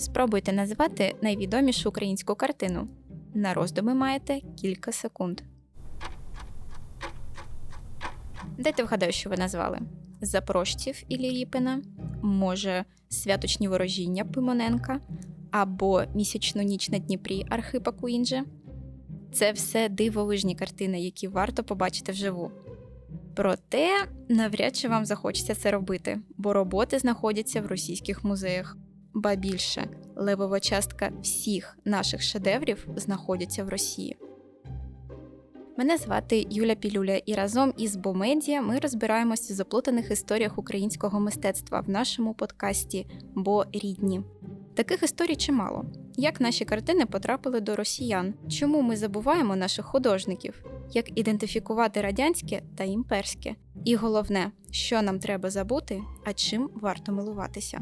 Спробуйте назвати найвідомішу українську картину. На роздуми маєте кілька секунд. Дайте вгадаю, що ви назвали: Запорожців Іллі Ріпина, може, святочні ворожіння Пимоненка або Місячну ніч на Дніпрі Архипа Куінджи. Це все дивовижні картини, які варто побачити вживу. Проте навряд чи вам захочеться це робити, бо роботи знаходяться в російських музеях. Ба більше, левова частка всіх наших шедеврів знаходяться в Росії. Мене звати Юля Пілюля, і разом із Бомедіа ми розбираємося в заплутаних історіях українського мистецтва в нашому подкасті Бо рідні. Таких історій чимало. Як наші картини потрапили до росіян? Чому ми забуваємо наших художників? Як ідентифікувати радянське та імперське? І головне, що нам треба забути, а чим варто милуватися?